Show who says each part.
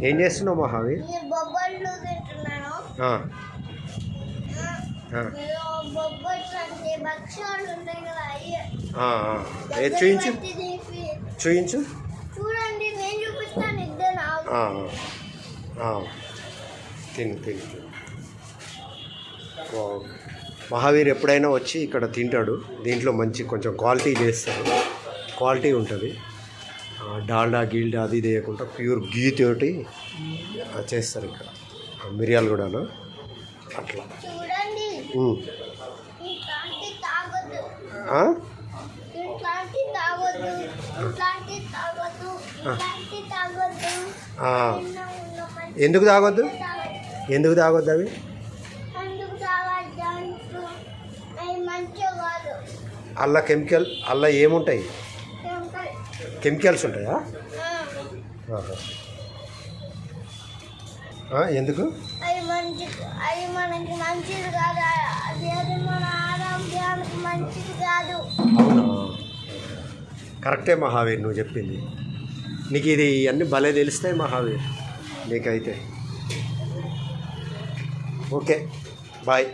Speaker 1: ఏం చేస్తున్నావు. ఏ చూయించు. చూయించు.
Speaker 2: చూడండి నేను చూపిస్తాను.
Speaker 1: తిను తిను. మహావీర్ ఎప్పుడైనా వచ్చి ఇక్కడ తింటాడు. దీంట్లో మంచి కొంచెం క్వాలిటీ చేస్తారు క్వాలిటీ ఉంటుంది. డాల్డా గీల్డా అది ఇది వేయకుండా ప్యూర్ గీ తోటి చేస్తారు ఇక్కడ. మిరియాలు కూడాను. అట్లా. ఎందుకు తాగొద్దు. ఎందుకు తాగొద్దు అవి? అల్ల కెమికల్ అల్ల ఏముంటాయి. కెమికల్స్ ఉంటాయా? ఎందుకు?
Speaker 2: అది మంచి అది మనకి మంచిది కాదు. అది అది మన ఆరోగ్యానికి మంచిది కాదు.
Speaker 1: అవునా? కరెక్టే మహావీర్ నువ్వు చెప్పింది. నీకు ఇది అన్నీ భలే తెలుస్తాయి మహావీర్. నీకైతే. Okay bye.